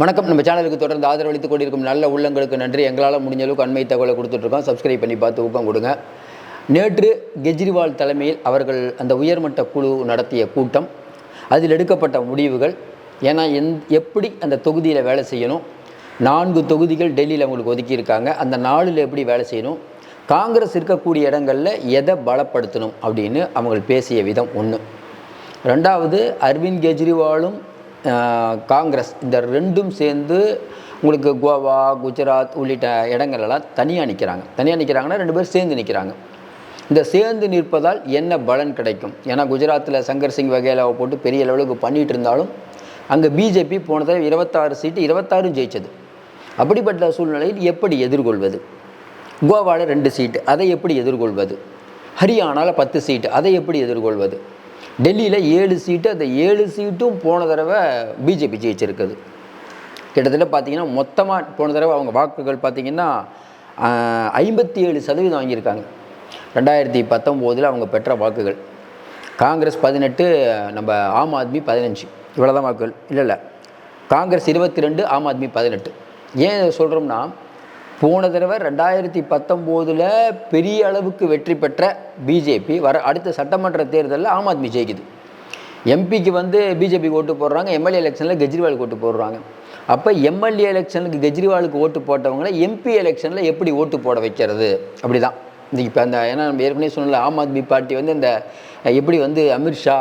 வணக்கம். நம்ம சேனலுக்கு தொடர்ந்து ஆதரவளித்துக் கொண்டிருக்கும் நல்ல உள்ளங்களுக்கு நன்றி. எங்களால் முடிஞ்ச அளவுக்கு அண்மை தகவலை கொடுத்துட்ருக்கோம். சப்ஸ்கிரைப் பண்ணி பார்த்து ஊக்கம் கொடுங்க. நேற்று கெஜ்ரிவால் தலைமையில் அவர்கள் அந்த உயர்மட்ட குழு நடத்திய கூட்டம். அதில் எடுக்கப்பட்ட முடிவுகள் ஏன்னா எந் எப்படி அந்த தொகுதியில் வேலை செய்யணும்? நான்கு தொகுதிகள் டெல்லியில் அவங்களுக்கு ஒதுக்கியிருக்காங்க அந்த நாளில் எப்படி வேலை செய்யணும்? காங்கிரஸ் இருக்கக்கூடிய இடங்களில் எதை பலப்படுத்தணும் அப்படின்னு அவங்க பேசிய விதம் ஒன்று ரெண்டாவது அரவிந்த் கெஜ்ரிவாலும் காங்கிரஸ். இந்த ரெண்டும் சேர்ந்து உங்களுக்கு கோவா குஜராத் உள்ளிட்ட இடங்கள்லாம் தனியாக நிற்கிறாங்க தனியாக நிற்கிறாங்கன்னா ரெண்டு பேரும் சேர்ந்து நிற்கிறாங்க இந்த சேர்ந்து நிற்பதால் என்ன பலன் கிடைக்கும்? ஏன்னா குஜராத்தில் சங்கர் சிங் வகேலாவை போட்டு பெரிய லெவலுக்கு பண்ணிகிட்டு இருந்தாலும் அங்கே பிஜேபி போன தடவை இருபத்தாறு சீட்டு இருபத்தாறும் ஜெயிச்சது. அப்படிப்பட்ட சூழ்நிலையில் எப்படி எதிர்கொள்வது? கோவாவில் ரெண்டு சீட்டு அதை எப்படி எதிர்கொள்வது? ஹரியானாவில் பத்து சீட்டு அதை எப்படி எதிர்கொள்வது? டெல்லியில் ஏழு சீட்டு அந்த ஏழு சீட்டும் போன தடவை பிஜேபி ஜெயிச்சிருக்குது. கிட்டத்தட்ட பார்த்தீங்கன்னா மொத்தமாக போன தடவை அவங்க வாக்குகள் பார்த்தீங்கன்னா ஐம்பத்தி ஏழு சதவீதம் வாங்கியிருக்காங்க. ரெண்டாயிரத்தி பத்தொம்போதில் அவங்க பெற்ற வாக்குகள். காங்கிரஸ் பதினெட்டு நம்ம ஆம் ஆத்மி பதினஞ்சு. இவ்வளோதான் வாக்குகள். இல்லை இல்லை. காங்கிரஸ் இருபத்தி ரெண்டு ஆம் ஆத்மி பதினெட்டு. ஏன் சொல்கிறோம்னா போன தடவை ரெண்டாயிரத்தி பத்தொம்போதில் பெரிய அளவுக்கு வெற்றி பெற்ற பிஜேபி வர அடுத்த சட்டமன்ற தேர்தலில் ஆம் ஆத்மி ஜெயிக்குது. எம்பிக்கு வந்து பிஜேபி ஓட்டு போடுறாங்க எம்எல்ஏ எலெக்ஷனில் கெஜ்ரிவாலுக்கு ஓட்டு போடுறாங்க. அப்போ எம்எல்ஏ எலெக்ஷனுக்கு கெஜ்ரிவாலுக்கு ஓட்டு போட்டவங்களை எம்பி எலெக்ஷனில் எப்படி ஓட்டு போட வைக்கிறது? அப்படி தான் இப்போ அந்த ஏன்னா நம்ம ஏற்கனவே சொன்னல ஆம் ஆத்மி பார்ட்டி வந்து இந்த எப்படி வந்து அமித்ஷா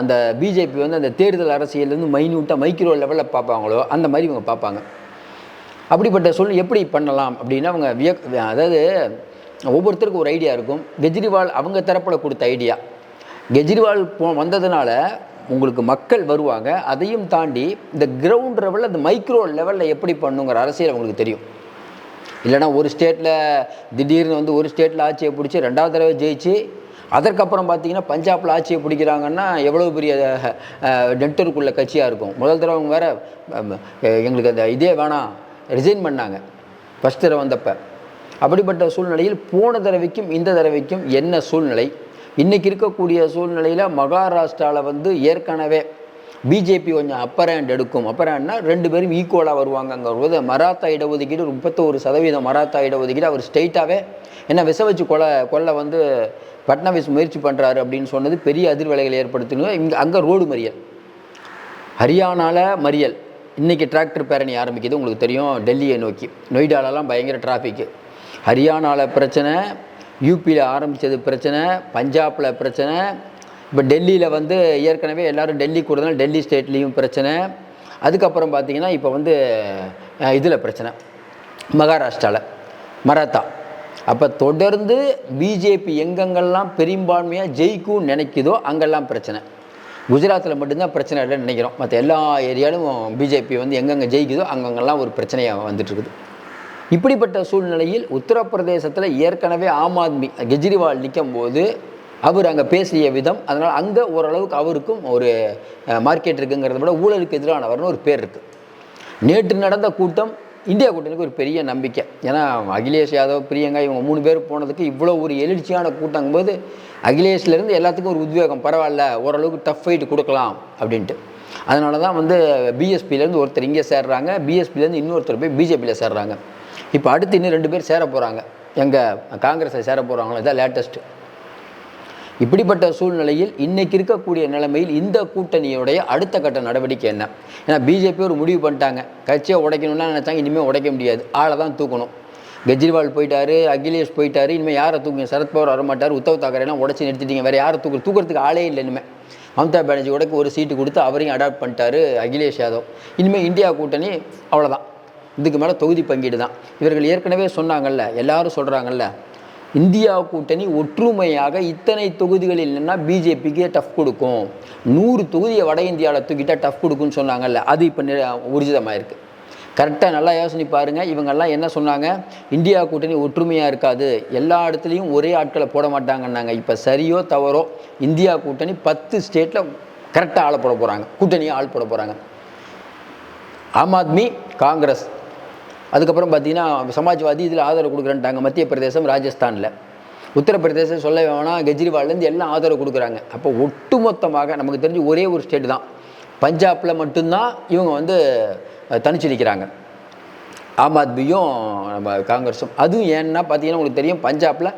அந்த பிஜேபி வந்து அந்த தேர்தல் அரசியல்லேருந்து மைன்யூட்டாக மைக்ரோ லெவலில் பார்ப்பாங்களோ அந்த மாதிரி இவங்க பார்ப்பாங்க. அப்படிப்பட்ட சூழ்நிலை எப்படி பண்ணலாம் அப்படின்னா அவங்க வியக் அதாவது ஒவ்வொருத்தருக்கும் ஒரு ஐடியா இருக்கும். கெஜ்ரிவால் அவங்க தரப்பில் கொடுத்த ஐடியா கெஜ்ரிவால் போ வந்ததுனால உங்களுக்கு மக்கள் வருவாங்க. அதையும் தாண்டி இந்த கிரவுண்ட் லெவலில் இந்த மைக்ரோ லெவலில் எப்படி பண்ணுங்கிற அரசியல் அவங்களுக்கு தெரியும். இல்லைன்னா ஒரு ஸ்டேட்டில் திடீர்னு வந்து ஒரு ஸ்டேட்டில் ஆட்சியை பிடிச்சி ரெண்டாவது தடவை ஜெயிச்சு அதற்கப்புறம் பார்த்தீங்கன்னா பஞ்சாபில் ஆட்சியை பிடிக்கிறாங்கன்னா எவ்வளோ பெரிய நெட்வொர்க் உள்ள கட்சியாக இருக்கும். முதல் தடவை அவங்க வேறு எங்களுக்கு அந்த இதே வேணாம். ரிசைன் பண்ணாங்க. ஃபஸ்ட் தடவை வந்தப்போ. அப்படிப்பட்ட சூழ்நிலையில் போன தடவைக்கும் இந்த தடவைக்கும் என்ன சூழ்நிலை? இன்றைக்கி இருக்கக்கூடிய சூழ்நிலையில் மகாராஷ்டிராவில் வந்து ஏற்கனவே பிஜேபி கொஞ்சம் அப்பர் ஹேண்ட் எடுக்கும். அப்பர் ஹேண்ட்னா ரெண்டு பேரும் ஈக்குவலாக வருவாங்கங்கிற போது மராத்தா இடஒதுக்கீடு முப்பத்தோரு சதவீதம் மராத்தா இடஒதுக்கீடு அவர் ஸ்ட்ரெயிட்டாகவே என்ன விச வச்சு கொலை கொல்ல வந்து பட்னாவிஸ் முயற்சி பண்ணுறாரு அப்படின்னு சொன்னது பெரிய அதிர்வலைகளை ஏற்படுத்தினது. இங்கே அங்கே ரோடு மறியல். ஹரியானாவில் மறியல். இன்றைக்கி டிராக்டர் பேரணி ஆரம்பிக்குது. உங்களுக்கு தெரியும் டெல்லியை நோக்கி. நொய்டாலலாம் பயங்கர டிராஃபிக்கு ஹரியானாவில் பிரச்சனை யூபியில் ஆரம்பித்தது பிரச்சனை பஞ்சாபில் பிரச்சனை. இப்போ டெல்லியில் வந்து ஏற்கனவே எல்லோரும் டெல்லி கூடனால டெல்லி ஸ்டேட்லேயும் பிரச்சனை. அதுக்கப்புறம் பார்த்தீங்கன்னா இப்போ வந்து இதில் பிரச்சனை. மகாராஷ்டிராவில் மராத்தா. அப்போ தொடர்ந்து பிஜேபி எங்கெங்கெல்லாம் பெரும்பான்மையாக ஜெயிக்கும்னு நினைக்குதோ அங்கெல்லாம் பிரச்சனை. குஜராத்தில் மட்டும்தான் பிரச்சனை இல்லைன்னு நினைக்கிறோம். மற்ற எல்லா ஏரியாலும் பிஜேபி வந்து எங்கெங்கே ஜெயிக்குதோ அங்கங்கெல்லாம் ஒரு பிரச்சனையாக வந்துட்டுருக்குது. இப்படிப்பட்ட சூழ்நிலையில் உத்தரப்பிரதேசத்தில் ஏற்கனவே ஆம் ஆத்மி கெஜ்ரிவால் நிற்கும் போது அவர் அங்கே பேசிய விதம் அதனால் அங்கே ஓரளவுக்கு அவருக்கும் ஒரு மார்க்கெட் இருக்குங்கிறத விட ஊழலுக்கு எதிரானவர்னு ஒரு பேர் இருக்குது நேற்று நடந்த கூட்டம் இந்தியா கூட்டணிக்கு ஒரு பெரிய நம்பிக்கை. ஏன்னா அகிலேஷ் யாதவ் பிரியங்கா இவங்க மூணு பேர் போனதுக்கு இவ்வளோ ஒரு எழுச்சியான கூட்டங்கும்போது அகிலேஷ்லேருந்து எல்லாத்துக்கும் ஒரு உத்வேகம் பரவாயில்ல ஓரளவுக்கு டஃப் ஃபைட் கொடுக்கலாம் அப்படின்ட்டு. அதனால தான் வந்து பிஎஸ்பிலேருந்து ஒருத்தர் இங்கே சேர்றாங்க பிஎஸ்பிலேருந்து இன்னொருத்தர் போய் பிஜேபியில் சேர்றாங்க. இப்போ அடுத்து இன்னும் ரெண்டு பேர் சேர போகிறாங்க எங்கள் காங்கிரஸை சேர போகிறாங்களோ இதான் லேட்டஸ்ட்டு இப்படிப்பட்ட சூழ்நிலையில் இன்றைக்கி இருக்கக்கூடிய நிலைமையில் இந்த கூட்டணியுடைய அடுத்த கட்ட நடவடிக்கை என்ன? ஏன்னா பிஜேபி ஒரு முடிவு பண்ணிட்டாங்க. கட்சியை உடைக்கணும்னா நினச்சாங்க இனிமேல் உடைக்க முடியாது. ஆளை தான் தூக்கணும். கெஜ்ரிவால் போயிட்டாரு அகிலேஷ் போயிட்டாரு இனிமேல் யாரை தூக்குங்க சரத்பவார் வரமாட்டார் உத்தவ் தாக்கரேலாம் உடச்சி நிறுத்திட்டீங்க வேறு யாரை தூக்கு தூக்கிறதுக்கு ஆளே இல்லை இனிமேல் மம்தா பானர்ஜி கூட ஒரு சீட்டு கொடுத்து அவரையும் அடாப்ட் பண்ணிட்டாரு அகிலேஷ் யாதவ். இனிமேல் இந்தியா கூட்டணி அவ்வளோதான் இதுக்கு மேலே தொகுதி பங்கீடு தான். இவர்கள் ஏற்கனவே சொன்னாங்கல்ல எல்லாரும் சொல்கிறாங்கல்ல இந்தியா கூட்டணி ஒற்றுமையாக இத்தனை தொகுதிகளில் இல்லைன்னா பிஜேபிக்கு டஃப் கொடுக்கும். நூறு தொகுதியை வட இந்தியாவில் தூக்கிட்டால் டஃப் கொடுக்குன்னு சொன்னாங்கல்ல அது இப்போ ஊர்ஜிதமாயிருக்கு கரெக்டாக நல்லா யோசனை பாருங்கள் இவங்கெல்லாம் என்ன சொன்னாங்க? இந்தியா கூட்டணி ஒற்றுமையாக இருக்காது. எல்லா இடத்துலையும் ஒரே ஆட்களை போட மாட்டாங்கன்னாங்க. இப்போ சரியோ தவறோ இந்தியா கூட்டணி பத்து ஸ்டேட்டில் கரெக்டாக ஆளை போட போகிறாங்க கூட்டணியை ஆள் போட போகிறாங்க ஆம் ஆத்மி காங்கிரஸ். அதுக்கப்புறம் பார்த்தீங்கன்னா சமாஜ்வாதி இதில் ஆதரவு கொடுக்குறேன்ட்டாங்க. மத்திய பிரதேசம் ராஜஸ்தானில். உத்தரப்பிரதேசம் சொல்ல வேணாம். கெஜ்ரிவால்லேருந்து எல்லாம் ஆதரவு கொடுக்குறாங்க. அப்போ ஒட்டுமொத்தமாக நமக்கு தெரிஞ்சு ஒரே ஒரு ஸ்டேட் தான். பஞ்சாபில் மட்டும்தான் இவங்க வந்து தனிச்சு நிற்கிறாங்க ஆம் ஆத்மியும் நம்ம காங்கிரஸும். அதுவும் ஏன்னா பார்த்தீங்கன்னா உங்களுக்கு தெரியும் பஞ்சாபில்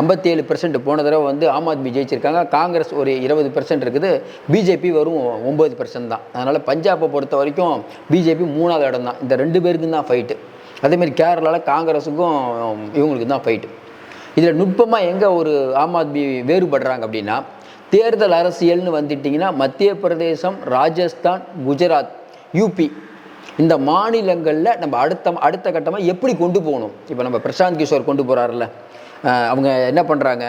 ஐம்பத்தேழு பெர்சன்ட் போன தடவை வந்து ஆம் ஆத்மி ஜெயிச்சிருக்காங்க. காங்கிரஸ் ஒரு இருபது பெர்சன்ட் இருக்குது. பிஜேபி வரும் ஒம்பது பெர்சன்ட் தான். அதனால் பஞ்சாபை பொறுத்த வரைக்கும் பிஜேபி மூணாவது இடம் தான். இந்த ரெண்டு பேருக்கும் தான் ஃபைட்டு அதேமாதிரி கேரளாவில் காங்கிரஸுக்கும் இவங்களுக்கு தான் ஃபைட்டு இதில் நுட்பமாக எங்கே ஒரு ஆம் ஆத்மி வேறுபடுறாங்க அப்படின்னா தேர்தல் அரசியல்னு வந்துட்டிங்கன்னா மத்திய பிரதேசம் ராஜஸ்தான் குஜராத் யூபி இந்த மாநிலங்களில் நம்ம அடுத்த அடுத்த கட்டமாக எப்படி கொண்டு போகணும்? இப்போ நம்ம பிரசாந்த் கிஷோர் கொண்டு போகிறாருல்ல அவங்க என்ன பண்ணுறாங்க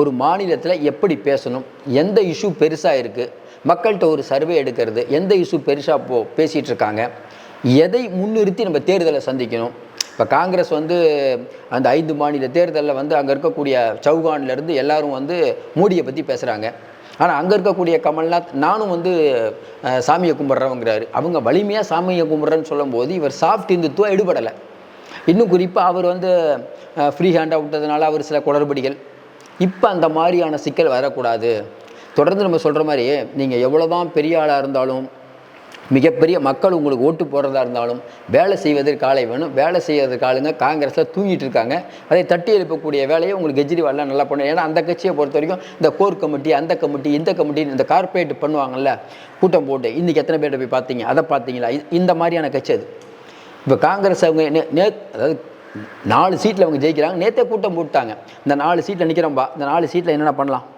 ஒரு மாநிலத்தில் எப்படி பேசணும்? எந்த இஷ்யூ பெருசாக இருக்குது மக்கள்கிட்ட ஒரு சர்வே எடுக்கிறது எந்த இஷ்யூ பெருசாக போ பேசிகிட்டு இருக்காங்க? எதை முன்னிறுத்தி நம்ம தேர்தலை சந்திக்கணும்? இப்போ காங்கிரஸ் வந்து அந்த ஐந்து மாநில தேர்தலில் வந்து அங்கே இருக்கக்கூடிய சவுகான்லேருந்து எல்லாரும் வந்து மோடியை பற்றி பேசுகிறாங்க ஆனால் அங்கே இருக்கக்கூடிய கமல்நாத் நானும் வந்து சாமியை கும்பிட்றவங்கிறாரு. அவங்க வலிமையாக சாமியை கும்பிட்றேன்னு சொல்லும்போது இவர் சாஃப்ட் இந்துத்துவம் எடுபடலை. இன்னும் குறிப்பாக அவர் வந்து ஃப்ரீ ஹேண்டாக விட்டதுனால அவர் சில குளறுபடிகள். இப்போ அந்த மாதிரியான சிக்கல் வரக்கூடாது. தொடர்ந்து நம்ம சொல்கிற மாதிரி நீங்கள் எவ்வளோ தான் பெரிய ஆளாக இருந்தாலும் மிகப்பெரிய மக்கள் உங்களுக்கு ஓட்டு போடுறதா இருந்தாலும் வேலை செய்வதற்கு ஆளை வேணும். வேலை செய்வதற்கு ஆளுங்க காங்கிரஸில் தூங்கிட்டு இருக்காங்க. அதை தட்டி எழுப்பக்கூடிய வேலையை உங்களுக்கு கெஜ்ரிவால்லாம் நல்லா பண்ணும். ஏன்னா அந்த கட்சியை பொறுத்த வரைக்கும் இந்த கோர் கமிட்டி அந்த கமிட்டி இந்த கமிட்டி இந்த கார்ப்பரேட் பண்ணுவாங்கல்ல கூட்டம் போட்டு இன்றைக்கி எத்தனை பேர்ட்ட போய் பார்த்தீங்க? அதை பார்த்தீங்களா? இது- இந்த மாதிரியான கட்சி அது. இப்போ காங்கிரஸ் அவங்க நே நே அதாவது நாலு சீட்டில் அவங்க ஜெயிக்கிறாங்க. நேற்றே கூட்டம் போட்டாங்க. இந்த நாலு சீட்டில் நிற்கிறோம்பா இந்த நாலு சீட்டில் என்னென்ன பண்ணலாம்?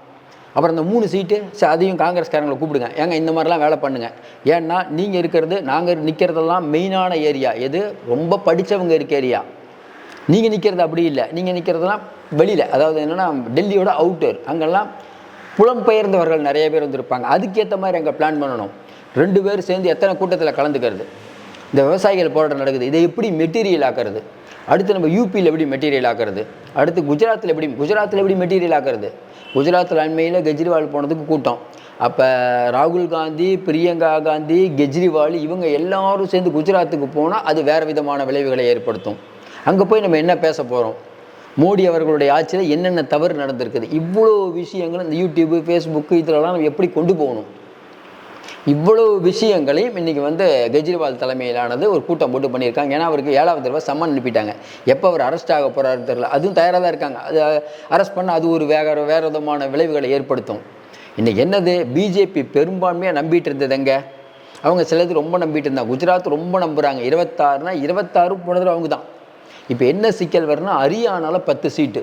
அப்புறம் இந்த மூணு சீட்டு சே அதையும் காங்கிரஸ்காரங்களை கூப்பிடுங்க. ஏங்க இந்த மாதிரிலாம் வேலை பண்ணுங்கள் ஏன்னா நீங்கள் இருக்கிறது நாங்கள் நிற்கிறதெல்லாம் மெயினான ஏரியா எது? ரொம்ப படித்தவங்க இருக்க ஏரியா நீங்கள் நிற்கிறது அப்படி இல்லை. நீங்கள் நிற்கிறதெல்லாம் வெளியில். அதாவது என்னென்னா டெல்லியோட அவுட்டர் அங்கெல்லாம் புலம்பெயர்ந்தவர்கள் நிறைய பேர் வந்திருப்பாங்க. அதுக்கேற்ற மாதிரி அங்கே பிளான் பண்ணணும். ரெண்டு பேர் சேர்ந்து எத்தனை கூட்டத்தில் கலந்துக்கிறது? இந்த விவசாயிகள் போராட்டம் நடக்குது. இதை எப்படி மெட்டீரியல் ஆக்கிறது? அடுத்து நம்ம யூபியில் எப்படி மெட்டீரியல் ஆக்குறது? அடுத்து குஜராத்தில் எப்படி குஜராத்தில் எப்படி மெட்டீரியல் ஆக்குறது? குஜராத்தில் அண்மையில் கெஜ்ரிவால் போனதுக்கு கூட்டம். அப்போ ராகுல் காந்தி பிரியங்கா காந்தி கெஜ்ரிவால் இவங்க எல்லாரும் சேர்ந்து குஜராத்துக்கு போனால் அது வேறு விதமான விளைவுகளை ஏற்படுத்தும். அங்கே போய் நம்ம என்ன பேச போகிறோம் மோடி அவர்களுடைய ஆட்சியில் என்னென்ன தவறு நடந்திருக்குது? இவ்வளோ விஷயங்கள் இந்த யூடியூப்பு ஃபேஸ்புக்கு இதிலலாம் நம்ம எப்படி கொண்டு போகணும்? இவ்வளவு விஷயங்களையும் இன்றைக்கி வந்து கெஜ்ரிவால் தலைமையிலானது ஒரு கூட்டம் போட்டு பண்ணியிருக்காங்க. ஏன்னா அவருக்கு ஏழாவது தடவை சம்மன் அனுப்பிட்டாங்க. எப்போ அவர் அரெஸ்ட் ஆக போகிறாரு தெரியல. அதுவும் தயாராக தான் இருக்காங்க. அது அரெஸ்ட் பண்ண அது ஒரு வேற வேறு விதமான விளைவுகளை ஏற்படுத்தும். இன்றைக்கி என்னது? பிஜேபி பெரும்பான்மையாக நம்பிட்டு இருந்தது எங்கே? அவங்க சிலது ரொம்ப நம்பிட்டு இருந்தாங்க. குஜராத் ரொம்ப நம்புகிறாங்க இருபத்தாறுனா இருபத்தாறு போனதில் அவங்க தான். இப்போ என்ன சிக்கல் வரும்னா ஹரியானாவில் பத்து சீட்டு.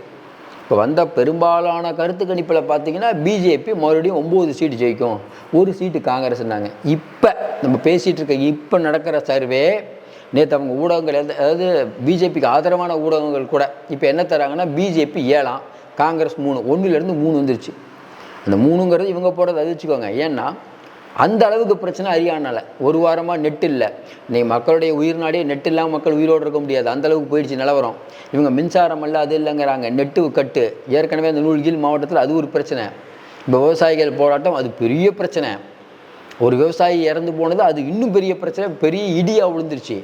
இப்போ வந்த பெரும்பாலான கருத்து கணிப்பில் பார்த்தீங்கன்னா பிஜேபி மறுபடியும் ஒம்பது சீட்டு ஜெயிக்கும். ஒரு சீட்டு காங்கிரஸ்னாங்க. இப்போ நம்ம பேசிகிட்டு இருக்க இப்போ நடக்கிற சர்வே நேற்று அவங்க ஊடகங்கள் எந்த- அதாவது பிஜேபிக்கு ஆதரவான ஊடகங்கள் கூட இப்போ என்ன தராங்கன்னா பிஜேபி ஏழாம் காங்கிரஸ் மூணு ஒன்றுலேருந்து மூணு வந்துருச்சு. அந்த மூணுங்கிறது இவங்க போடுறது அது வச்சுக்கோங்க ஏன்னா அந்த அளவுக்கு பிரச்சனை ஹரியானால ஒரு வாரமாக நெட் இல்லை. இன்றைக்கி மக்களுடைய உயிர் நாடே நெட் இல்லாமல் மக்கள் உயிரோடு இருக்க முடியாது. அந்த அளவுக்கு போயிடுச்சு நிலவரம். இவங்க மின்சாரம் இல்லை அது இல்லைங்கிறாங்க. நெட்டு கட்டு. ஏற்கனவே அந்த நூல்கீழ் மாவட்டத்தில் அது ஒரு பிரச்சனை. இப்போ விவசாயிகள் போராட்டம் அது பெரிய பிரச்சனை. ஒரு விவசாயி இறந்து போனது அது இன்னும் பெரிய பிரச்சனை. பெரிய இடியாக விழுந்துருச்சு.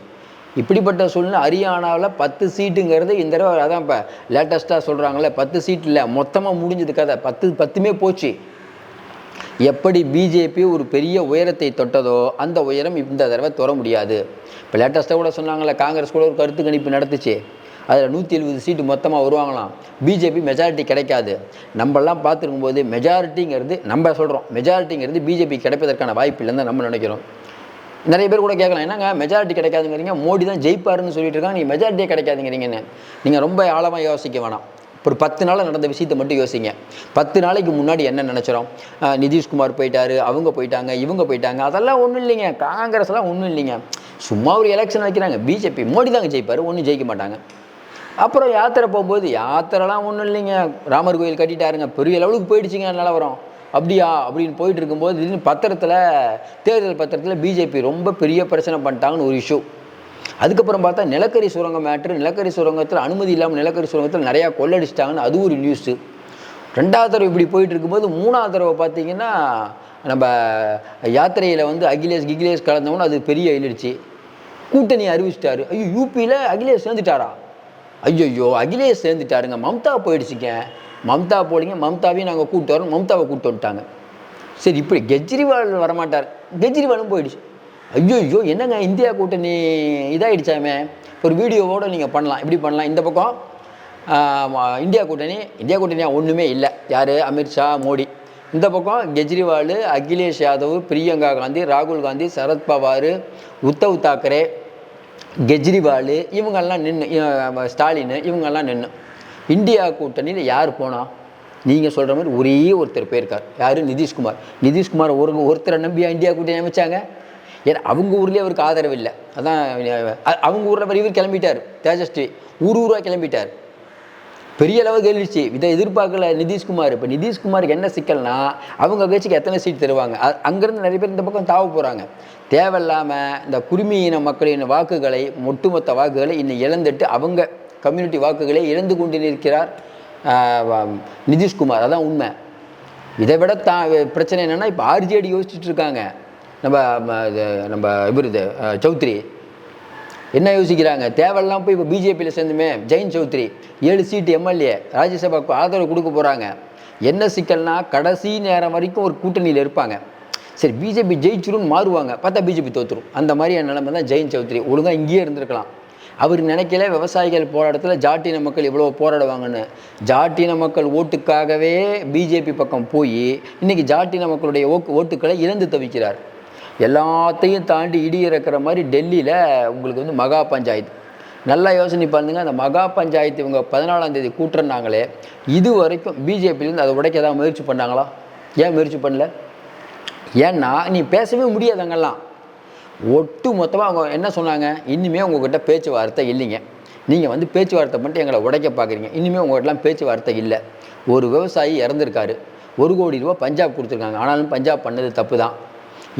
இப்படிப்பட்ட சூழ்நிலை ஹரியானாவில் பத்து சீட்டுங்கிறது இந்த தடவை அதான் இப்போ லேட்டஸ்ட்டாக சொல்கிறாங்களே பத்து சீட் இல்லை. மொத்தமாக முடிஞ்சது கதை. பத்து பத்துமே போச்சு. எப்படி பிஜேபி ஒரு பெரிய உயரத்தை தொட்டதோ அந்த உயரம் இந்த தடவை தொட முடியாது. இப்போ லேட்டஸ்ட்டாக கூட சொன்னாங்களே காங்கிரஸ் கூட ஒரு கருத்து கணிப்பு நடத்துச்சு. அதில் நூற்றி எழுபது சீட்டு மொத்தமாக வருவாங்களாம். பிஜேபி மெஜாரிட்டி கிடைக்காது. நம்மளாம் பார்த்துருக்கும் போது மெஜாரிட்டிங்கிறது நம்ம சொல்கிறோம் மெஜாரிட்டிங்கிறது பிஜேபி கிடைப்பதற்கான வாய்ப்பு இல்லைன்னு தான் நம்ம நினைக்கிறோம். நிறைய பேர் கூட கேட்கலாம் என்னங்க மெஜாரிட்டி கிடைக்காதுங்கிறீங்க? மோடி தான் ஜெயிப்பாருன்னு சொல்லிட்டு இருக்காங்க. நீங்கள் மெஜாரிட்டியே கிடைக்காதுங்கிறீங்கன்னு. நீங்கள் ரொம்ப ஆழமாக யோசிக்க வேணாம். ஒரு பத்து நாளில் நடந்த விஷயத்தை மட்டும் யோசிங்க. பத்து நாளைக்கு முன்னாடி என்ன நினச்சிரோம் நிதிஷ்குமார் போயிட்டாரு அவங்க போயிட்டாங்க இவங்க போயிட்டாங்க. அதெல்லாம் ஒன்றும் இல்லைங்க. காங்கிரஸ்லாம் ஒன்றும் இல்லைங்க. சும்மா ஒரு எலெக்ஷன் வைக்கிறாங்க. பிஜேபி மோடி தாங்க ஜெயிப்பார் ஒன்றும் ஜெயிக்க மாட்டாங்க. அப்புறம் யாத்திரை போகும்போது யாத்திரைலாம் ஒன்றும் இல்லைங்க. ராமர் கோயில் கட்டிட்டாருங்க. பெரிய லெவலுக்கு போயிடுச்சுங்க நிலவரம் அப்படியா? அப்படின்னு போயிட்டு இருக்கும்போது திடீர்னு பத்திரத்தில் தேர்தல் பத்திரத்தில் பிஜேபி ரொம்ப பெரிய பிரச்சனை பண்ணிட்டாங்கன்னு ஒரு இஷ்யூ அதுக்கப்புறம் பார்த்தா நிலக்கரி சுரங்கம் மேட்ரு நிலக்கரி சுரங்கத்தில் அனுமதி இல்லாமல் நிலக்கரி சுரங்கத்தில் நிறையா கொள்ளடிச்சிட்டாங்கன்னு அது ஒரு நியூஸு ரெண்டாவது தடவை இப்படி போயிட்டு இருக்கும்போது மூணாவது தடவை பார்த்தீங்கன்னா நம்ம யாத்திரையில் வந்து அகிலேஷ் கிகிலேஷ் கலந்தவொன்னு அது பெரிய எழுதிடுச்சு கூட்டணி அறிவிச்சிட்டாரு. ஐயோ யூபியில் அகிலேஷ் சேர்ந்துட்டாரா? ஐயோ அகிலேஷ் சேர்ந்துட்டாருங்க. மம்தா போயிடுச்சுங்க. மம்தா போலிங்க மம்தாவையும் நாங்கள் கூப்பிட்டு வரோம். மம்தாவை கூப்பிட்டு வந்துட்டாங்க. சரி இப்படி கெஜ்ரிவால் வரமாட்டார். கெஜ்ரிவாலும் போயிடுச்சு. ஐயோ ஐயோ என்னங்க இந்தியா கூட்டணி இதாகிடுச்சாமே ஒரு வீடியோவோடு நீங்கள் பண்ணலாம். இப்படி பண்ணலாம். இந்த பக்கம் இந்தியா கூட்டணி இந்தியா கூட்டணியாக ஒன்றுமே இல்லை. யார்? அமித்ஷா மோடி. இந்த பக்கம் கெஜ்ரிவால் அகிலேஷ் யாதவ் பிரியங்கா காந்தி ராகுல் காந்தி சரத்பவார் உத்தவ் தாக்கரே கெஜ்ரிவால் இவங்கெல்லாம் நின்று ஸ்டாலின் இவங்கெல்லாம் நின்று இந்தியா கூட்டணியில் யார் போனால் நீங்கள் சொல்கிற மாதிரி ஒரே ஒருத்தர் போயிருக்கார். யார்? நிதிஷ்குமார். நிதிஷ்குமார் ஒரு ஒருத்தரை நம்பியா இந்தியா கூட்டணி அமைச்சாங்க? ஏன்னா அவங்க ஊர்லேயே அவருக்கு ஆதரவு இல்லை. அதான் அவங்க ஊரில் இவர் கிளம்பிட்டார் தேஜஸ்வி ஊர் ஊராக கிளம்பிட்டார். பெரிய அளவு கேள்விச்சு. இதை எதிர்பார்க்கல நிதிஷ்குமார். இப்போ நிதிஷ்குமாருக்கு என்ன சிக்கல்னா அவங்க கட்சிக்கு எத்தனை சீட் தருவாங்க? அங்கேருந்து நிறைய பேர் இந்த பக்கம் தாவ போகிறாங்க தேவையில்லாமல் இந்த குருமி இன மக்களின் வாக்குகளை ஒட்டுமொத்த வாக்குகளை இன்னும் இழந்துட்டு அவங்க கம்யூனிட்டி வாக்குகளை இழந்து கொண்டு நிற்கிறார் நிதிஷ்குமார். அதான் உண்மை. இதை விட தான் பிரச்சனை என்னென்னா இப்போ ஆர்ஜேடி யோசிச்சுட்டு இருக்காங்க. நம்ம இது, நம்ம இவர் இது சௌத்ரி. என்ன யோசிக்கிறாங்க? தேவையெல்லாம் போய் இப்போ பிஜேபியில் சேர்ந்துமே ஜெயின் சௌத்ரி. ஏழு சீட்டு எம்எல்ஏ ராஜ்யசபாக்கு ஆதரவு கொடுக்க போகிறாங்க என்ன சிக்கல்னா கடைசி நேரம் வரைக்கும் ஒரு கூட்டணியில் இருப்பாங்க. சரி பிஜேபி ஜெயிச்சிரும்னு மாறுவாங்க. பார்த்தா பிஜேபி தோத்துரும். அந்த மாதிரியான நிலைமை தான் ஜெயின் சௌத்ரி. ஒழுங்காக இங்கேயே இருந்திருக்கலாம். அவர் நினைக்கல விவசாயிகள் போராட்டத்தில் ஜாட்டின மக்கள் இவ்வளோ போராடுவாங்கன்னு. ஜாட்டின மக்கள் ஓட்டுக்காகவே பிஜேபி பக்கம் போய் இன்னைக்கு ஜாட்டின மக்களுடைய ஓக்கு ஓட்டுக்களை இழந்து தவிக்கிறார். எல்லாத்தையும் தாண்டி இடி இறக்குற மாதிரி டெல்லியில் உங்களுக்கு வந்து மகா பஞ்சாயத்து. நல்லா யோசனை பண்ணுங்க. அந்த மகா பஞ்சாயத்து இவங்க பதினாலாம் தேதி கூட்டுறாங்களே இது வரைக்கும் பிஜேபியிலேருந்து அதை உடைக்க ஏதாவது முயற்சி பண்ணாங்களா? ஏன் முயற்சி பண்ணல? ஏன்னா நீ பேசவே முடியாதங்கெல்லாம் ஒட்டு மொத்தமாக அவங்க என்ன சொன்னாங்க? இனிமேல் உங்ககிட்ட பேச்சுவார்த்தை இல்லைங்க. நீங்கள் வந்து பேச்சுவார்த்தை பண்ணிட்டு எங்களை உடைக்க பார்க்குறீங்க இனிமேல் உங்கள்கிட்டலாம் பேச்சுவார்த்தை இல்லை. ஒரு விவசாயி இறந்துருக்காரு. ஒரு கோடி ரூபா பஞ்சாப் கொடுத்துருக்காங்க. ஆனாலும் பஞ்சாப் பண்ணது தப்பு தான்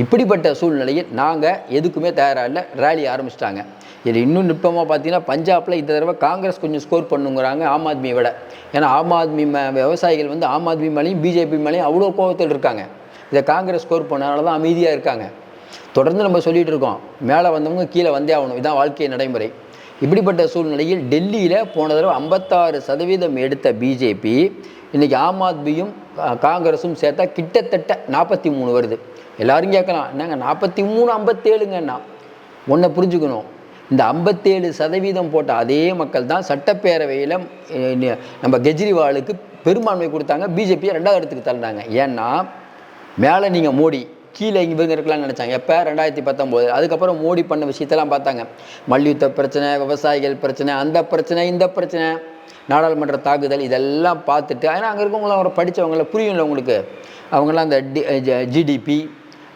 இப்படிப்பட்ட சூழ்நிலையில் நாங்கள் எதுக்குமே தயாராக இல்லை ரேலி ஆரம்பிச்சிட்டாங்க. இது இன்னும் நுட்பமாக பார்த்தீங்கன்னா பஞ்சாபில் இந்த தடவை காங்கிரஸ் கொஞ்சம் ஸ்கோர் பண்ணுங்கிறாங்க ஆம் ஆத்மியை விட. ஏன்னா ஆம் ஆத்மி விவசாயிகள் வந்து ஆம் ஆத்மி மேலேயும் பிஜேபி மேலேயும் அவ்வளோ கோபத்தில் இருக்காங்க. இதை காங்கிரஸ் ஸ்கோர் பண்ணனால தான் அமைதியாக இருக்காங்க. தொடர்ந்து நம்ம சொல்லிகிட்டு இருக்கோம் மேலே வந்தவங்க கீழே வந்தே ஆகணும். இதான் வாழ்க்கை நடைமுறை. இப்படிப்பட்ட சூழ்நிலையில் டெல்லியில் போன தடவை ஐம்பத்தாறு சதவீதம் எடுத்த பிஜேபி இன்றைக்கி ஆம் ஆத்மியும் காங்கிரஸும் சேர்த்தா கிட்டத்தட்ட நாற்பத்தி மூணு வருது. எல்லாரும் கேட்கலாம் என்னங்க நாற்பத்தி மூணு ஐம்பத்தேழுங்கண்ணா. ஒன்றை புரிஞ்சுக்கணும். இந்த ஐம்பத்தேழு சதவீதம் போட்ட அதே மக்கள் தான் சட்டப்பேரவையில் நம்ம கெஜ்ரிவாலுக்கு பெரும்பான்மை கொடுத்தாங்க பிஜேபியை ரெண்டாவது இடத்துக்கு தள்ளினாங்க. ஏன்னா மேலே நீங்கள் மோடி கீழே இவங்க இருக்கலாம்னு நினச்சாங்க. எப்போ? ரெண்டாயிரத்தி பத்தொம்போது. அதுக்கப்புறம் மோடி பண்ண விஷயத்தெல்லாம் பார்த்தாங்க. மல்யுத்த பிரச்சனை விவசாயிகள் பிரச்சனை அந்த பிரச்சனை இந்த பிரச்சனை நாடாளுமன்ற தாக்குதல் இதெல்லாம் பார்த்துட்டு ஏன்னா அங்கே இருக்கவங்களாம் அவரை படித்தவங்கள புரியும்ல உங்களுக்கு. அவங்களாம் அந்த டி ஜிடிபி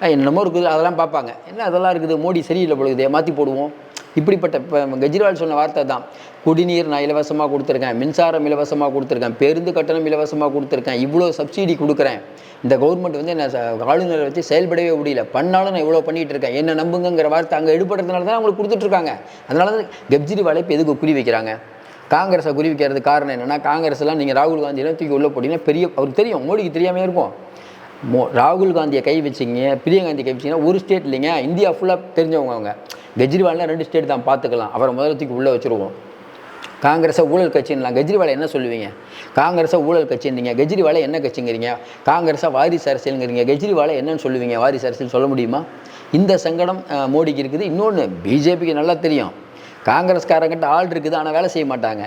என்னமோ இருக்குது அதெல்லாம் பார்ப்பாங்க. என்ன அதெல்லாம் இருக்குது? மோடி சரியில்லை பொழுது மாற்றி போடுவோம். இப்படிப்பட்ட இப்போ கெஜ்ரிவால் சொன்ன வார்த்தை தான். குடிநீர் நான் இலவசமாக கொடுத்துருக்கேன். மின்சாரம் இலவசமாக கொடுத்துருக்கேன். பேருந்து கட்டணம் இலவசமாக கொடுத்துருக்கேன். இவ்வளோ சப்சிடி கொடுக்குறேன். இந்த கவர்மெண்ட் வந்து என்ன ஆளுநரை வச்சு செயல்படவே முடியல. பண்ணாலும் நான் இவ்வளோ பண்ணிகிட்டு இருக்கேன். என்ன நம்புங்கிற வார்த்தை அங்கே எடுபடுறதுனால தான் அவங்களுக்கு கொடுத்துட்ருக்காங்க அதனால தான் கெஜ்ரிவாலை இப்போ எதுக்கு குறி வைக்கிறாங்க? காங்கிரஸை குறி வைக்கிறது காரணம் என்னென்னா காங்கிரஸ்லாம் நீங்கள் ராகுல் காந்தியெல்லாம் தூக்கி உள்ளே போட்டிங்கன்னா பெரிய அவருக்கு தெரியும். மோடிக்கு தெரியாமல் இருக்கும். மோ ராகுல் காந்தியை கை வச்சிங்க பிரியங்காந்தி கை வச்சிங்கன்னா ஒரு ஸ்டேட் இல்லைங்க. இந்தியா ஃபுல்லாக தெரிஞ்சவங்க அவங்க. கெஜ்ரிவால்லாம் ரெண்டு ஸ்டேட் தான் பார்த்துக்கலாம். அவரை முதல்ல தூக்கி உள்ளே வச்சுருவோம். காங்கிரஸை ஊழல் கட்சின்லாம் கெஜ்ரிவாலை என்ன சொல்லுவீங்க? காங்கிரஸை ஊழல் கட்சின்றீங்க கெஜ்ரிவாலை என்ன கட்சிங்கிறீங்க? காங்கிரஸை வாரிசு அரசியலுங்கிறீங்க. கெஜ்ரிவாலை என்னன்னு சொல்லுவீங்க? வாரிசு அரசியல் சொல்ல முடியுமா? இந்த சங்கடம் மோடிக்கு இருக்குது. இன்னொன்று பிஜேபிக்கு நல்லா தெரியும். காங்கிரஸ்காரங்கிட்ட ஆள் இருக்குது ஆனால் வேலை செய்ய மாட்டாங்க.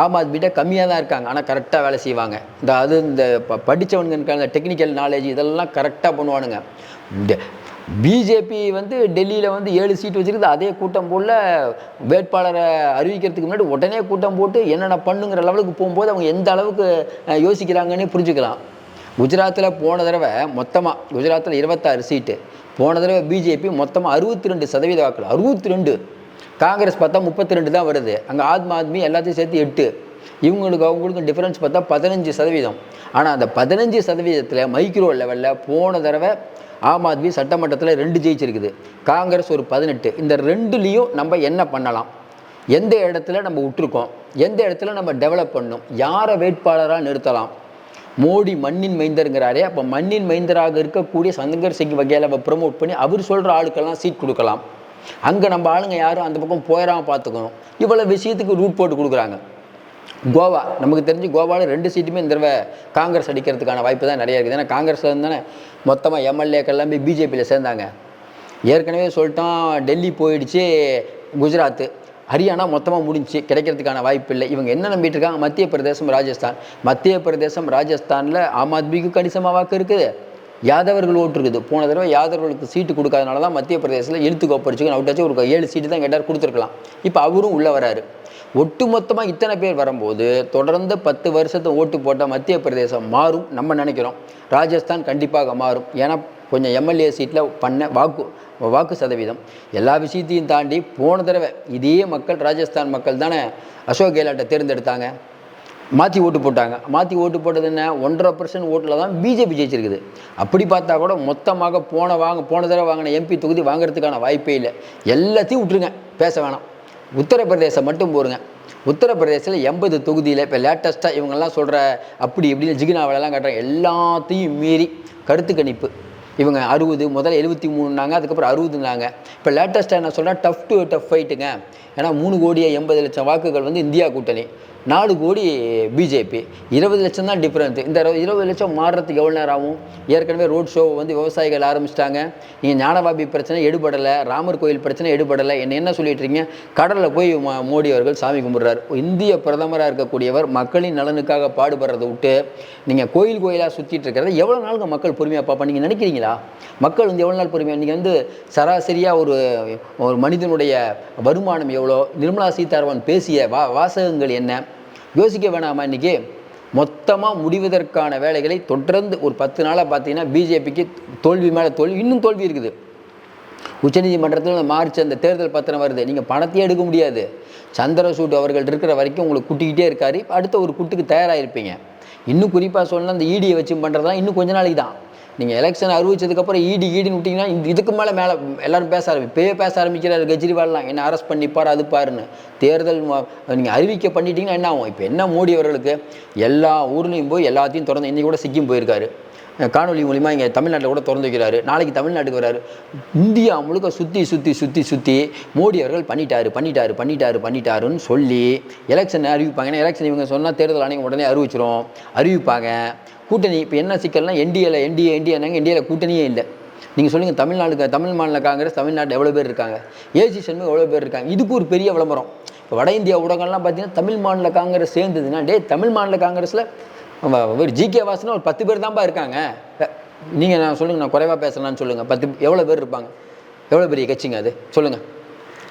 ஆம் ஆத்மிகிட்ட கம்மியாக தான் இருக்காங்க ஆனால் கரெக்டாக வேலை செய்வாங்க. இந்த அது இந்த ப படித்தவனுங்க இருக்காங்க டெக்னிக்கல் நாலேஜ் இதெல்லாம் கரெக்டாக பண்ணுவானுங்க. இந்த பிஜேபி வந்து டெல்லியில் வந்து ஏழு சீட் வச்சுருக்குது. அதே கூட்டம் போல் வேட்பாளரை அறிவிக்கிறதுக்கு முன்னாடி உடனே கூட்டம் போட்டு என்னென்ன பண்ணுங்கிற லெவலுக்கு போகும்போது அவங்க எந்த அளவுக்கு யோசிக்கிறாங்கன்னு புரிஞ்சுக்கலாம். குஜராத்தில் போன தடவை மொத்தமாக குஜராத்தில் இருபத்தாறு சீட்டு போன தடவை பிஜேபி மொத்தமாக அறுபத்தி ரெண்டு சதவீத வாக்குகள். அறுபத்தி ரெண்டு காங்கிரஸ் பார்த்தா முப்பத்தி ரெண்டு தான் வருது. அங்கே ஆத்ம ஆத்மி எல்லாத்தையும் சேர்த்து எட்டு. இவங்களுக்கு அவங்களுக்கும் டிஃப்ரென்ஸ் பார்த்தா பதினஞ்சு சதவீதம். ஆனால் அந்த பதினஞ்சு சதவீதத்தில் மைக்ரோ லெவலில் போன தடவை ஆம் ஆத்மி சட்டமன்றத்தில் ரெண்டு ஜெயிச்சிருக்குது. காங்கிரஸ் ஒரு பதினெட்டு. இந்த ரெண்டுலேயும் நம்ம என்ன பண்ணலாம்? எந்த இடத்துல நம்ம விட்டுருக்கோம்? எந்த இடத்துல நம்ம டெவலப் பண்ணணும்? யாரை வேட்பாளராக நிறுத்தலாம்? மோடி மண்ணின் மைந்தருங்கிறாரே. அப்போ மண்ணின் மைந்தராக இருக்கக்கூடிய சங்கர் சிங் வகையில் நம்ம ப்ரமோட் பண்ணி அவர் சொல்கிற ஆளுக்கெல்லாம் சீட் கொடுக்கலாம். அங்கே நம்ம ஆளுங்க யாரும் அந்த பக்கம் போயிடாமல் பார்த்துக்கணும். இவ்வளோ விஷயத்துக்கு ரூட் போட்டு கொடுக்குறாங்க. கோவா நமக்கு தெரிஞ்சு கோவாவில் ரெண்டு சீட்டுமே இந்த தடவை காங்கிரஸ் அடிக்கிறதுக்கான வாய்ப்பு தான் நிறையா இருக்குது. ஏன்னா காங்கிரஸில் இருந்தானே மொத்தமாக எம்எல்ஏக்கள் எல்லாமே பிஜேபியில் சேர்ந்தாங்க. ஏற்கனவே சொல்லிட்டோம் டெல்லி போயிடுச்சு குஜராத்து ஹரியானா மொத்தமாக முடிஞ்சு கிடைக்கிறதுக்கான வாய்ப்பு இல்லை. இவங்க என்ன நம்பிட்டு இருக்காங்க? மத்திய பிரதேசம் ராஜஸ்தான். மத்திய பிரதேசம் ராஜஸ்தானில் ஆம் ஆத்மிக்கு கணிசமாக வாக்கு இருக்குது. யாதவர்கள் ஓட்டு இருக்குது. போன தடவை யாதவர்களுக்கு சீட்டு கொடுக்காதனால தான் மத்திய பிரதேசத்தில் இழுத்து கோப்படிச்சு அவுட்டாச்சு ஒரு ஏழு சீட்டு தான் கேட்டார் கொடுத்துருக்கலாம். இப்போ அவரும் உள்ளே வராரு. ஒட்டுமொத்தமாக இத்தனை பேர் வரும்போது தொடர்ந்து பத்து வருஷத்தை ஓட்டு போட்டால் மத்திய பிரதேசம் மாறும் நம்ம நினைக்கிறோம். ராஜஸ்தான் கண்டிப்பாக மாறும். ஏன்னா கொஞ்சம் எம்எல்ஏ சீட்டில் பண்ண வாக்கு வாக்கு சதவீதம். எல்லா விஷயத்தையும் தாண்டி போன தடவை இதே மக்கள் ராஜஸ்தான் மக்கள் தானே அசோக் கெலாட்டை தேர்ந்தெடுத்தாங்க. மாற்றி ஓட்டு போட்டாங்க. மாற்றி ஓட்டு போட்டது என்ன? ஒன்றரை பர்சன்ட் ஓட்டில் தான் பிஜேபி ஜெயிச்சிருக்குது. அப்படி பார்த்தா கூட மொத்தமாக போன வாங்க போன தடவை வாங்கின எம்பி தொகுதி வாங்குறதுக்கான வாய்ப்பே இல்லை. எல்லாத்தையும் விட்டுருங்க. பேச வேணாம். உத்தரப்பிரதேசம் மட்டும் போருங்க. உத்தரப்பிரதேசத்தில் எண்பது தொகுதியில் இப்போ லேட்டஸ்ட்டாக இவங்கெல்லாம் சொல்கிற அப்படி இப்படின்னு ஜிகினாவிலலாம் காட்டுறாங்க. எல்லாத்தையும் மீறி கருத்து கணிப்பு. இவங்க அறுபது முதல்ல எழுபத்தி மூணுனாங்க அதுக்கப்புறம் அறுபதுனாங்க இப்போ லேட்டஸ்ட்டாக என்ன சொல்கிறேன் டஃப் டு டஃப் ஃபைட்டுங்க ஏன்னா மூணு கோடியே எண்பது லட்சம் வாக்குகள் வந்து இந்தியா கூட்டணி. நாலு கோடி பிஜேபி இருபது லட்சம் தான் டிஃப்ரென்ஸ் இந்த இருபது இருபது லட்சம் மாறுறதுக்கு எவ்வளோ நேரம் ஆகும்? ஏற்கனவே ரோட் ஷோ வந்து விவசாயிகள் ஆரம்பிச்சிட்டாங்க. நீங்கள் ஞானபாபி பிரச்சனை எடுபடலை. ராமர் கோயில் பிரச்சனை எடுபடலை. என்ன என்ன சொல்லிட்டு இருக்கீங்க? கடலில் போய் மோடி அவர்கள் சாமி கும்பிட்றாரு. இந்திய பிரதமராக இருக்கக்கூடியவர் மக்களின் நலனுக்காக பாடுபடுறதை விட்டு நீங்கள் கோயில் கோயிலாக சுற்றிட்டு இருக்கிறத எவ்வளோ நாளுக்கு மக்கள் பொறுமையாக பார்ப்பா நீங்கள் நினைக்கிறீங்களா? மக்கள் வந்து எவ்வளோ நாள் பொறுமையாக நீங்கள் வந்து சராசரியாக ஒரு ஒரு மனிதனுடைய வருமானம் எவ்வளோ? நிர்மலா சீதாராமன் பேசிய வா வாசகங்கள் என்ன? யோசிக்க வேணாமா இன்னைக்கு? மொத்தமாக முடிவதற்கான வேலைகளை தொடர்ந்து ஒரு பத்து நாளாக பார்த்தீங்கன்னா பிஜேபிக்கு தோல்வி மேலே தோல்வி இன்னும் தோல்வி இருக்குது. உச்சநீதிமன்றத்தில் மார்ச் அந்த தேர்தல் பத்திரம் வருது. நீங்கள் பணத்தையே எடுக்க முடியாது. சந்திரசூட் அவர்கள் இருக்கிற வரைக்கும் உங்களுக்கு குட்டிக்கிட்டே இருக்காரு. அடுத்த ஒரு குட்டுக்கு தயாராகிருப்பீங்க இன்னும் குறிப்பாக சொல்லணும் அந்த ஈடியை வச்சு பண்ணுறதுலாம் இன்னும் கொஞ்ச நாளைக்கு தான் நீங்கள் எலெக்ஷன் அறிவிச்சதுக்கப்புறம் ஈடி ஈடின்னு விட்டிங்கன்னா இதுக்கு மேலே மேலே எல்லோரும் பேச ஆரம்பி இப்போயே பேச ஆரம்பிக்கிறார் கெஜ்ரிவால்லாம். என்ன அரெஸ்ட் பண்ணிப்பார் அது பாருன்னு. தேர்தல் நீங்கள் அறிவிக்க பண்ணிட்டீங்கன்னா என்ன ஆகும்? இப்போ என்ன மோடி அவர்களுக்கு? எல்லா ஊர்லேயும் போய் எல்லாத்தையும் திறந்து இன்றைக்கி கூட சிக்கிம் போயிருக்காரு. காணொலி மூலிமா இங்கே தமிழ்நாட்டில் கூட திறந்து வைக்கிறாரு. நாளைக்கு தமிழ்நாட்டுக்கு வராரு இந்தியா முழுக்க சுற்றி சுற்றி சுற்றி சுற்றி மோடி அவர்கள் பண்ணிட்டாரு பண்ணிட்டாரு பண்ணிட்டாரு பண்ணிட்டாருன்னு சொல்லி எலெக்ஷன் அறிவிப்பாங்க. ஏன்னா எலெக்ஷன் இவங்க சொன்னால் தேர்தல் ஆணையம் உடனே அறிவிச்சிரும். அறிவிப்பாங்க. கூட்டணி இப்போ என்ன சிக்கல்னா என்டிஏல என்டிஏ என்டிஏனாங்க என்டிஏல கூட்டணியே இல்லை. நீங்கள் சொல்லுங்கள் தமிழ்நாடு தமிழ் மாநில காங்கிரஸ் தமிழ்நாட்டில் எவ்வளோ பேர் இருக்காங்க? ஏசி சண்முகம் எவ்வளோ பேர் இருக்காங்க? இதுக்கு ஒரு பெரிய விளம்பரம். இப்போ வட இந்தியா ஊடகம்லாம் பார்த்தீங்கன்னா தமிழ் மாநில காங்கிரஸ் சேர்ந்ததுன்னா டே தமிழ் மாநில காங்கிரஸில் ஒரு ஜிகே வாசனா ஒரு பத்து பேர் தான்ப்பா இருக்காங்க. நீங்கள் நான் சொல்லுங்கள் நான் குறைவாக பேசலாம்னு சொல்லுங்கள் பத்து எவ்வளோ பேர் இருப்பாங்க? எவ்வளோ பெரிய கட்சிங்க அது? சொல்லுங்கள்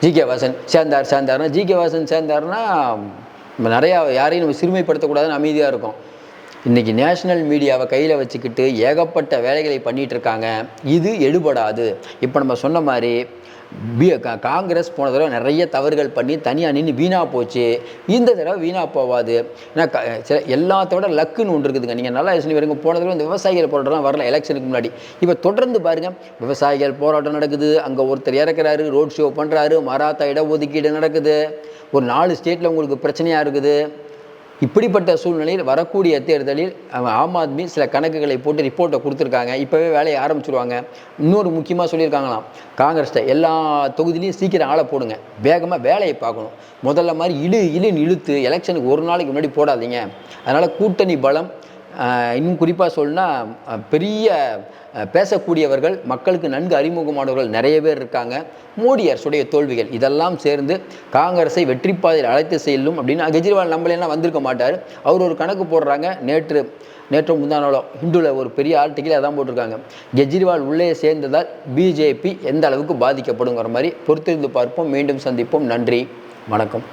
ஜிகே வாசன் சேர்ந்தார் சேர்ந்தார்னா ஜிகே வாசன் சேர்ந்தார்னா நம்ம நிறையா யாரையும் நம்ம சிறுமைப்படுத்தக்கூடாதுன்னு அமைதியாக இருக்கும். இன்றைக்கி நேஷ்னல் மீடியாவை கையில் வச்சுக்கிட்டு ஏகப்பட்ட வேலைகளை பண்ணிகிட்டு இருக்காங்க இது எடுபடாது. இப்போ நம்ம சொன்ன மாதிரி பி காங்கிரஸ் போன தடவை நிறைய தவறுகள் பண்ணி தனியாக நின்று வீணாக போச்சு. இந்த தடவை வீணாக போகாது ஏன்னா க- சில எல்லாத்தோட லக்குன்னு ஒன்று இருக்குதுங்க. நீங்கள் நல்லா யோசனை வருங்க போன தடவை இந்த விவசாயிகள் போராட்டம்லாம் வரல. எலெக்ஷனுக்கு முன்னாடி. இப்போ தொடர்ந்து பாருங்கள் விவசாயிகள் போராட்டம் நடக்குது. அங்கே ஒருத்தர் இறக்குறாரு ரோட் ஷோ பண்ணுறாரு மராத்தா இடஒதுக்கீடு நடக்குது. ஒரு நாலு ஸ்டேட்டில் உங்களுக்கு பிரச்சனையாக இருக்குது. இப்படிப்பட்ட சூழ்நிலையில் வரக்கூடிய தேர்தலில் ஆம் ஆத்மி சில கணக்குகளை போட்டு ரிப்போர்ட்டை கொடுத்துருக்காங்க. இப்போவே வேலையை ஆரம்பிச்சிருவாங்க. இன்னொரு முக்கியமாக சொல்லியிருக்காங்களாம். காங்கிரஸ்ட்ட எல்லா தொகுதியிலையும் சீக்கிரம் ஆளை போடுங்க. வேகமாக வேலையை பார்க்கணும். முதல்ல மாதிரி இழு இழுன்னு இழுத்து எலெக்ஷனுக்கு ஒரு நாளைக்கு முன்னாடி போடாதீங்க. அதனால் கூட்டணி பலம் இன்னும் குறிப்பாக சொல்லுனா பெரிய பேசக்கூடியவர்கள் மக்களுக்கு நன்கு அறிமுகமானவர்கள் நிறைய பேர் இருக்காங்க. மோடி அரசுடைய தோல்விகள் இதெல்லாம் சேர்ந்து காங்கிரஸை வெற்றி பாதையில் அழைத்து செல்லும் அப்படின்னு கெஜ்ரிவால் நம்மளெல்லாம் வந்திருக்க மாட்டார். அவர் ஒரு கணக்கு போடுறாங்க. நேற்று நேற்று முந்தானாலோ ஹிந்துவில் ஒரு பெரிய ஆர்டிக்கில் அதான் போட்டிருக்காங்க. கெஜ்ரிவால் உள்ளே சேர்ந்ததால் பிஜேபி எந்த அளவுக்கு பாதிக்கப்படுங்கிற மாதிரி பொறுத்திருந்து பார்ப்போம். மீண்டும் சந்திப்போம். நன்றி. வணக்கம்.